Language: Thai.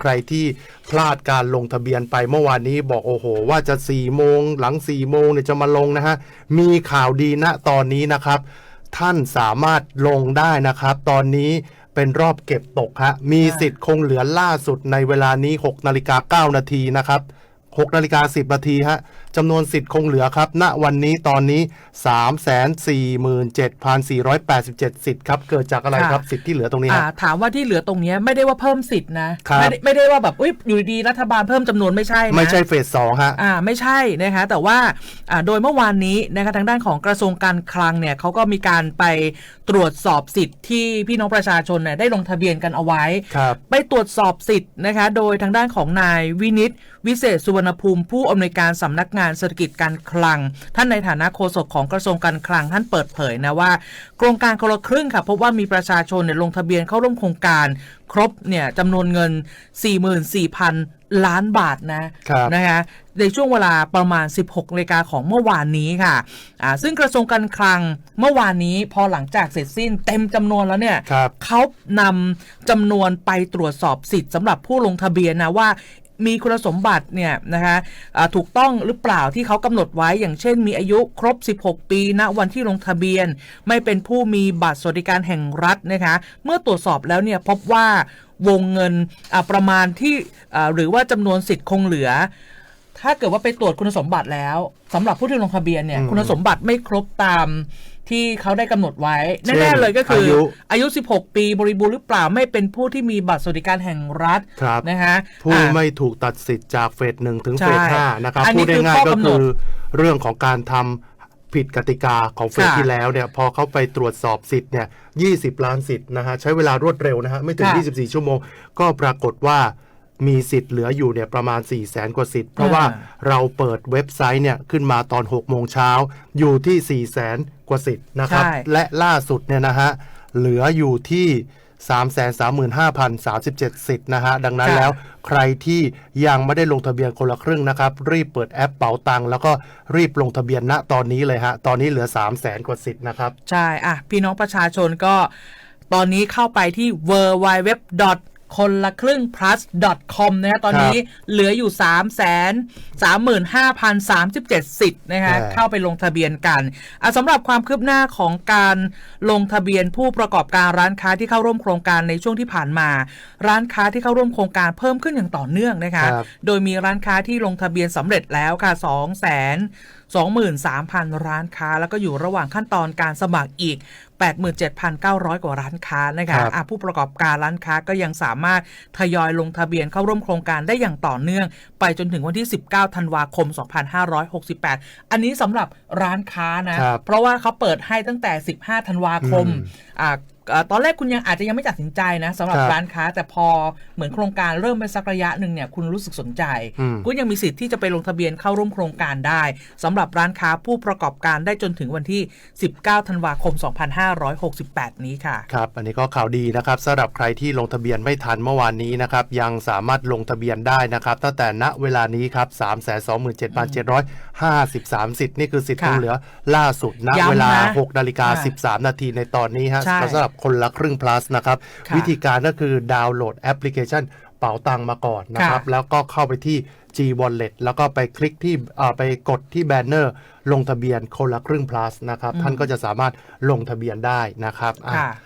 ใครที่พลาดการลงทะเบียนไปเมื่อวานนี้บอกโอ้โห ว่าจะ4ี่โมงหลัง4ี่โมงเนี่ยจะมาลงนะฮะมีข่าวดีณตอนนี้นะครับ ท่านสามารถลงได้นะครับ ตอนนี้เป็นรอบเก็บตกฮะมีสิทธิ์คงเหลือล่าสุดในเวลานี้6นาฬิกา9นาทีนะครับ6นาฬิกา10นาทีฮะจำนวนสิทธิ์คงเหลือครับ ณ วันนี้ตอนนี้ 347,487 สิทธิ์ครับ เกิดจากอะไรครับ สิทธิ์ที่เหลือตรงนี้อ่าฮะถามว่าที่เหลือตรงเนี้ยไม่ได้ว่าเพิ่มสิทธิ์นะครับไม่ได้ไม่ได้ว่าแบบอุ้ยอยู่ดีๆรัฐบาลเพิ่มจำนวนไม่ใช่นะไม่ใช่เฟสสองฮะอ่าไม่ใช่นะคะแต่ว่าอ่าโดยเมื่อวานนี้นะคะทางด้านของกระทรวงการคลังเนี่ยเขาก็มีการไปตรวจสอบสิทธิ์ที่พี่น้องประชาชนเนี่ยได้ลงทะเบียนกันเอาไว้ครับไปตรวจสอบสิทธิ์นะคะโดยทางด้านของนายวินิตวิเศษสุวรรณภูมิผู้อำนวยการสำนักงานเศรษฐกิจการคลัง ท่านในฐานะโฆษกของกระทรวงการคลังท่านเปิดเผยนะว่า โครงการคนละครึ่งค่ะพบว่ามีประชาชนเนี่ยลงทะเบียนเข้าร่วมโครงการครบเนี่ยจำนวนเงิน 44,000 ล้านบาทนะครับนะคะในช่วงเวลาประมาณ 16นาฬิกาของเมื่อวานนี้ค่ะอ่าซึ่งกระทรวงการคลังเมื่อวานนี้พอหลังจากเสร็จสิ้นเต็มจำนวนแล้วเนี่ยครับเขานำจำนวนไปตรวจสอบสิทธิ์สำหรับผู้ลงทะเบียนนะว่า มีคุณสมบัติเนี่ยนะคะอ่าถูกต้องหรือเปล่าที่เขากำหนดไว้อย่างเช่น มีอายุครบ 16 ปีณวันที่ลงทะเบียน ไม่เป็นผู้มีบัตรสวัสดิการแห่งรัฐนะคะเมื่อตรวจสอบแล้วเนี่ยพบว่าวงเงินอ่าประมาณที่อ่าหรือว่าจำนวนสิทธิ์คงเหลือ ถ้าเกิดว่าไปตรวจคุณสมบัติแล้วสำหรับผู้ที่ลงทะเบียนเนี่ยอืมคุณสมบัติไม่ครบตาม ที่เขาได้กำหนดไว้เช่นแน่ๆเลยก็คืออายุอายุ 16 ปีบริบูรณ์หรือเปล่าไม่เป็นผู้ที่มีบัตรสวัสดิการแห่งรัฐครับนะคะผู้อ่าไม่ถูกตัดสิทธิ์จากเฟสหนึ่งถึงใช่เฟสห้านะครับอันนี้พูดง่ายคือๆข้ก็อกำหนคืดอเรื่องของการทำผิดกติกาของเฟสค่ะที่แล้วเนี่ยพอเขาไปตรวจสอบสิทธิ์เนี่ย20 ล้านสิทธิ์นะฮะใช้เวลารวดเร็วนะฮะไม่ถึงค่ะ24 ชั่วโมง ก็ปรากฏว่ามีสิทธิ์เหลืออยู่เนี่ยประมาณ 4 0 0แสนกว่าสิทธิ์ เพราะว่าเราเปิดเว็บไซต์เนี่ยขึ้นมาตอน 6 โมงเช้าอยู่ที่ 4 0 0แสน กว่าสิทธิ์นะครับ ใช่ และล่าสุดเนี่ยนะฮะเหลืออยู่ที่ 335,037 สิทธิ์นะฮะ ดังนั้นค่ะ แล้วใครที่ยังไม่ได้ลงทะเบียนคนละครึ่งนะครับ รีบเปิดแอปเป๋าตังค์แล้วก็รีบลงทะเบียนณตอนนี้เลยฮะ ตอนนี้เหลือ 3 0 0แสนกว่าสิทธิ์นะครับ ใช่ อะ พี่น้องประชาชนก็ ตอนนี้เข้าไปที่ w w w คนละครึ่ง plus com นะฮะตอนนี้เหลืออยู่ 3 3 5 0 3 7 สิทธิ์นะคะใช่เข้าไปลงทะเบียนกันอะสำหรับความคืบหน้าของการลงทะเบียนผู้ประกอบการร้านค้าที่เข้าร่วมโครงการในช่วงที่ผ่านมา ร้านค้าที่เข้าร่วมโครงการเพิ่มขึ้นอย่างต่อเนื่องนะคะครับโดยมีร้านค้าที่ลงทะเบียนสำเร็จแล้วค่ะ2 0 0 0 0 23,000 ร้านค้า แล้วก็อยู่ระหว่างขั้นตอนการสมัครอีก 87,900 กว่าร้านค้านะคะครับอะผู้ประกอบการร้านค้าก็ยังสามารถทยอยลงทะเบียนเข้าร่วมโครงการได้อย่างต่อเนื่อง ไปจนถึงวันที่ 19 ธันวาคม 2568 อันนี้สำหรับร้านค้านะครับเพราะว่าเขาเปิดให้ตั้งแต่ 15 ธันวาคมอืมอ่าอ่า ตอนแรกคุณยังอาจจะยังไม่ตัดสินใจนะสำหรับครับร้านค้า แต่พอเหมือนโครงการเริ่มไปสักระยะหนึ่งเนี่ยคุณรู้สึกสนใจอืมคุณยังมีสิทธิ์ที่จะไปลงทะเบียนเข้าร่วมโครงการได้สำหรับร้านค้าผู้ประกอบการได้จนถึงวันที่ 19 ธันวาคม 2568 นี้ค่ะครับอันนี้ก็ข่าวดีนะครับสำหรับใครที่ลงทะเบียนไม่ทันเมื่อวานนี้นะครับยังสามารถลงทะเบียนได้นะครับตั้งแต่ณเวลานี้ครับ 327,753 สิทธิ์นี่คือสิทธิ์ค่ะคงเหลือล่าสุดณย้ำนะเวลา 6 นาฬิกาค่ะ13 นาทีในตอนนี้ฮะใช่สำหรับคนละครึ่ง plus นะครับค่ะวิธีการก็คือดาวน์โหลดแอปพลิเคชันเป๋าตังมาก่อนนะครับค่ะแล้วก็เข้าไปที่ G Wallet แล้วก็ไปคลิกที่อ่าไปกดที่แบนเนอร์ ลงทะเบียนคนละครึ่ง plus นะครับ ท่านก็จะสามารถลงทะเบียนได้นะครับอะค่ะ